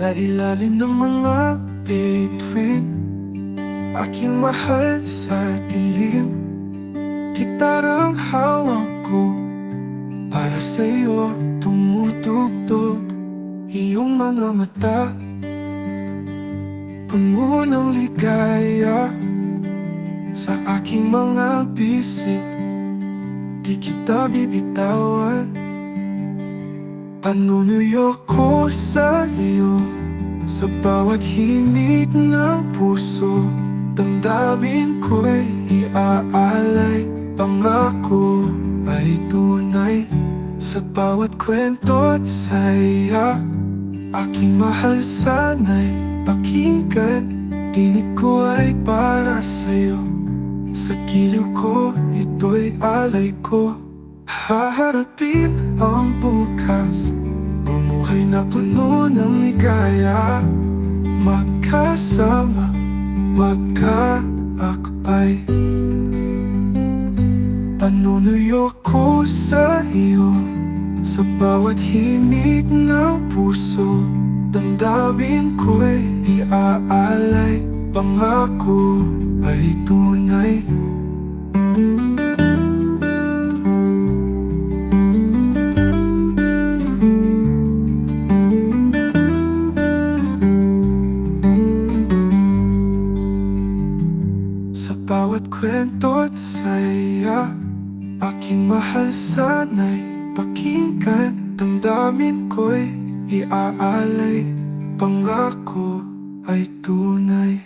Sa ilalim ng mga bituin Aking mahal sa dilim. Gitarang hawak ko Para sa'yo tumutugtog. Iyong mga mata Puno ng ligaya. Sa aking mga bisig Di kita bibitawan Panunuyo ko sa iyo Sa bawat himig ng puso. Damdamin ko'y iaalay Pangako. Ay tunay Sa bawat kwento at saya. Aking mahal sana'y pakinggan. Tinig ko ay para sa'yo. Sa giliw ko, ito'y alay ko. Haharapin ang bukas Bumuhay na puno ng ligaya. Magkasama, magkaakbay. Panunuyo ko sa iyo Sa bawat himig ng puso. Damdamin ko'y iaalay. Pangako ay tunay bawat kwento at saya. Aking mahal sana'y pakinggan. Damdamin ko'y iaalay. Pangako ay tunay